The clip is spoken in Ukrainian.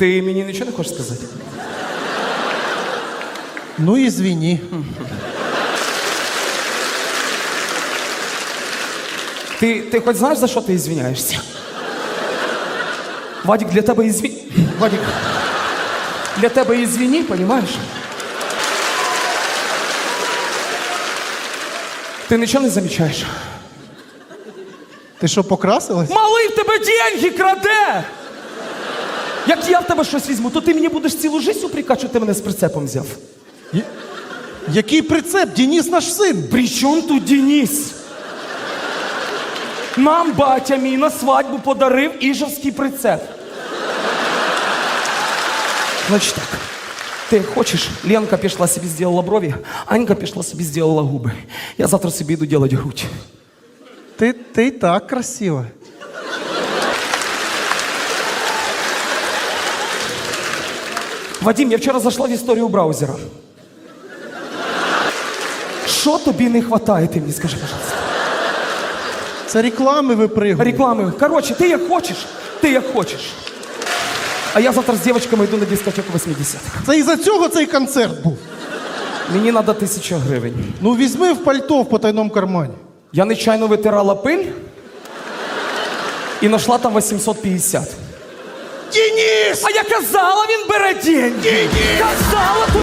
Ти мені нічого не хочеш сказати? Ну извини. Ти, ти хоч знаєш, за що ти ізвиняєшся? Вадик, для тебе ізві... Вадик, для тебе ізвіні, понімаєш? Ти нічого не замічаєш? Ти що, покрасилась? Малий в тебе деньги краде! Як я в тебе щось візьму, то ти мені будеш цілу жизнь упрекати, що ти мене з прицепом взяв. Я- Який прицеп? Денис наш син. При чому тут Денис? Нам батя мій на свадьбу подарив іжевський прицеп. Значить так. Ти хочеш, Ленка пішла собі зробила брові, Анька пішла собі зробила губи. Я завтра собі йду робити грудь. Ти, ти так красива. Вадим, я вчора зайшла в історію браузера. Що тобі не вистачає, ти мені скажи, пожалуйста. Це реклами випригує. Реклами. Коротше, ти як хочеш, ти як хочеш. А я завтра з дівчатками йду на дискотеку 80 Це із-за цього цей концерт був. Мені треба тисяча гривень. Ну візьми в пальто в потайному кармані. Я нечайно витирала пиль і знайшла там 850. Денис! А я казала, він бере деньги. Казала,